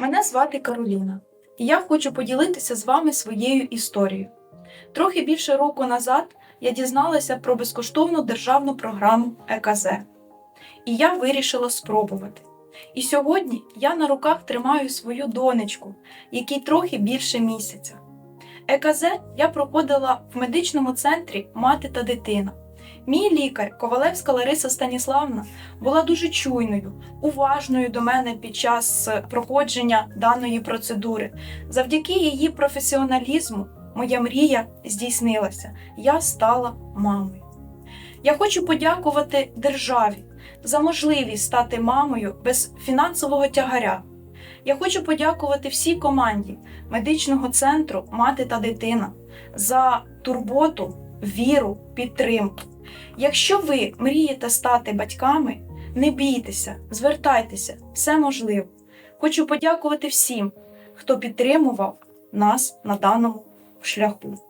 Мене звати Кароліна, і я хочу поділитися з вами своєю історією. Трохи більше року назад я дізналася про безкоштовну державну програму ЕКЗ, і я вирішила спробувати. І сьогодні я на руках тримаю свою донечку, якій трохи більше місяця. ЕКЗ я проходила в медичному центрі Мати та дитина. Мій лікар Ковалевська Лариса Станіславна була дуже чуйною, уважною до мене під час е, проходження даної процедури. Завдяки її професіоналізму моя мрія здійснилася. Я стала мамою. Я хочу подякувати державі за можливість стати мамою без фінансового тягаря. Я хочу подякувати всій команді медичного центру Мати та дитина за турботу, віру, підтримку. Якщо ви мрієте стати батьками, не бійтеся, звертайтеся, все можливо. Хочу подякувати всім, хто підтримував нас на даному шляху.